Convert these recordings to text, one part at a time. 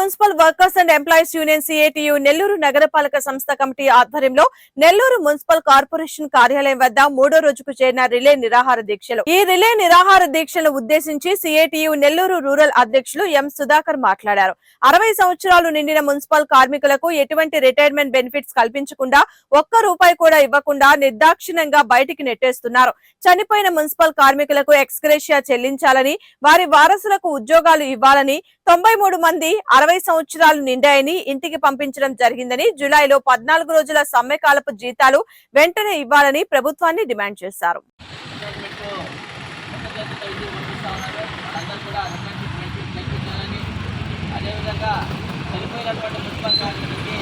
Municipal workers and employees union CITU Nellore నగరపాలక సంస్థ committee ఆధ్వర్యంలో నెల్లూరు మున్సిపల్ కార్పొరేషన్ కార్యాలయం వద్ద మూడో రోజుకు చేరిన రిలే నిరాహార దీక్షలు. ఈ రిలే నిరాహార దీక్షలను ఉద్దేశించి సిఐటియు నెల్లూరు రూరల్ అధ్యక్షులు ఎం సుధాకర్ మాట్లాడారు. అరవై సంవత్సరాలు నిండిన మున్సిపల్ కార్మికులకు ఎటువంటి రిటైర్మెంట్ బెనిఫిట్స్ కల్పించకుండా ఒక్క రూపాయి కూడా ఇవ్వకుండా నిర్దాక్షిణ్యంగా బయటికి నెట్టేస్తున్నారు. చనిపోయిన మున్సిపల్ కార్మికులకు ఎక్స్గ్రేషియా చెల్లించాలని వారి వారసులకు ఉద్యోగాలు ఇవ్వాలని తొంభై మూడు మంది అరవై సంవత్సరాలు నిండాయని ఇంటికి పంపించడం జరిగిందని జులైలో పద్నాలుగు రోజుల సమ్మెకాలపు జీతాలు వెంటనే ఇవ్వాలని ప్రభుత్వాన్ని డిమాండ్ చేశారు. అదేవిధంగా చనిపోయినటువంటి మున్సిపల్ కార్మికులకి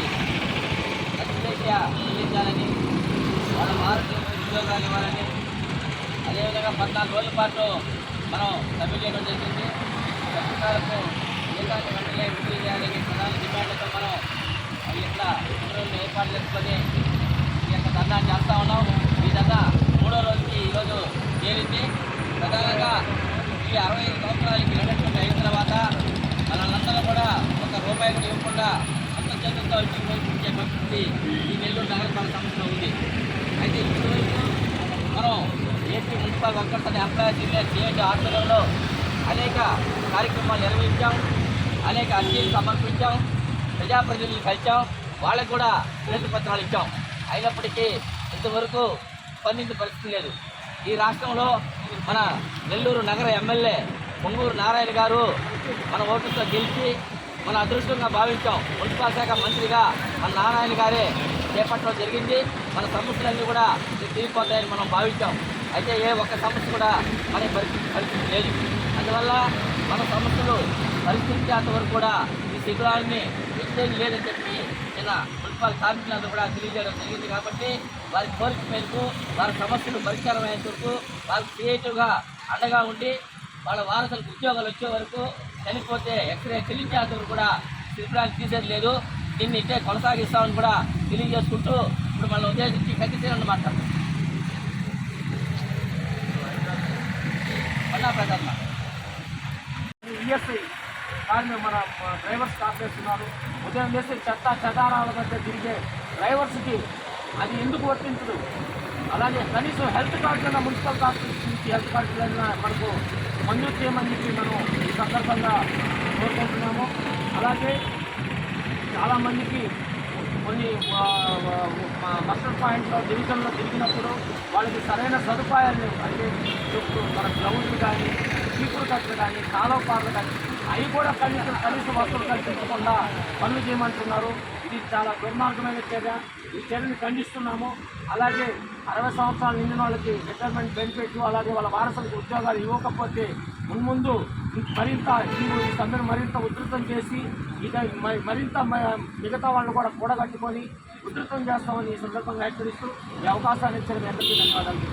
చెల్లించాలని వాళ్ళ ఉద్యోగాలు ఇవ్వాలని అదేవిధంగా పద్నాలుగు రోజుల పాటు మనం సభ్యులు చేయడం జరిగింది. ప్రభుత్వాలకు జీతాన్ని వెంటనే విడుదల చేయాలని ప్రధాన డిమాండ్లతో మనం ఈ రోజులు ఏర్పాటు చేసుకొని ఈ యొక్క ధర్నా ఉన్నాం ఈ ధర్నా మూడో రోజుకి ఈరోజు చేరింది ప్రధానంగా ఈ అరవై ఐదు సంవత్సరాలకి రిటైర్మెంట్ అయిన తర్వాత వాళ్ళందరూ కూడా ఒక రూపాయి కూడా ఇవ్వకుండా అంత చేతులతో ఇంటికి పరిస్థితి ఈ నెల్లూరు నగరపాలక సంస్థలో ఉంది అయితే ఈరోజు మనం ఏపీ మున్సిపల్ వర్కర్స్ అనే ఎంప్లాయీస్ యూనియన్ సిఐటి ఆధ్వర్యంలో అనేక కార్యక్రమాలు నిర్వహించాం అనేక అర్జీలు సమర్పించాం. ప్రజాప్రతినిధులు కలిసాం వాళ్ళకు కూడా వినతి పత్రాలు ఇచ్చాం. అయినప్పటికీ ఇంతవరకు స్పందించే పరిస్థితి లేదు. ఈ రాష్ట్రంలో మన నెల్లూరు నగర ఎమ్మెల్యే పొంగూరు నారాయణ గారు మన ఓటుతో గెలిచి మన అదృష్టంగా భావించాం. మున్సిపల్ శాఖ మంత్రిగా మన నారాయణ గారే చేపట్టడం జరిగింది. మన సమస్యలన్నీ కూడా తీరిపోతాయని మనం భావించాం. అయితే ఏ ఒక్క సమస్య కూడా మన పరిస్థితి పరిస్థితి లేదు. అందువల్ల మన సమస్యలు పరిష్కరించేంత వరకు కూడా ఈ శిబిరాన్ని ఎక్స్చేంజ్ లేదని చెప్పి ఇలా మున్సిపల్ కార్మికులందరూ కూడా తెలియజేయడం జరిగింది కాబట్టి వారి కోరిక మేరకు వారి సమస్యలు పరిష్కారం అయ్యేంత వరకు వారికి క్రియేటివ్గా అండగా ఉండి వాళ్ళ వారసులకు ఉద్యోగాలు వచ్చే వరకు చనిపోతే ఎక్స్రే చెల్లించేంత వరకు కూడా శిబిరాన్ని తీసేది లేదు. దీన్ని ఇట్టే కొనసాగిస్తామని కూడా తెలియజేసుకుంటూ ఇప్పుడు మనం ఉద్దేశించి ఖచ్చితంగా మాట్లాడుతున్నాం మళ్ళా ప్రధాన సిఎస్ఐ కానీ మన డ్రైవర్స్ కాపేస్తున్నారు. ఉదయం చేసి చెత్త చెదారాల మధ్య తిరిగే డ్రైవర్స్కి అది ఎందుకు వర్తించదు? అలాగే కనీసం హెల్త్ కార్డు కన్నా మున్సిపల్ కార్పొరేషన్ నుంచి హెల్త్ కార్డు కన్నా మనకు మంజూరు చేయమని చెప్పి మనం ఈ సందర్భంగా కోరుకుంటున్నాము. అలాగే చాలామందికి కొన్ని మస్టర్ పాయింట్లో డివిజన్లో తిరిగినప్పుడు వాళ్ళకి సరైన సదుపాయాలు అంటే చుట్టూ మన గ్రౌండ్లు కానీ చీపురు కట్టలు కానీ కాలువ పార్లు కానీ అవి కూడా కనీసం కనీస వస్తువులు కల్పించకుండా పనులు చేయమంటున్నారు. ఇది చాలా దుర్మార్గమైన చర్య. ఈ చర్యను ఖండిస్తున్నాము. అలాగే అరవై సంవత్సరాలు నిండిన వాళ్ళకి రిటైర్మెంట్ బెనిఫిట్ అలాగే వాళ్ళ వారసులకు ఉద్యోగాలు ఇవ్వకపోతే మున్ముందు మరింత ఈ సమ్మెను మరింత ఉధృతం చేసి ఇక మరింత మ- మిగతా వాళ్ళు కూడా కూడగట్టుకొని ఉధృతం చేస్తామని ఈ సందర్భంగా హెచ్చరిస్తూ ఈ అవకాశాన్ని ఇచ్చిన ధన్యవాదాలు.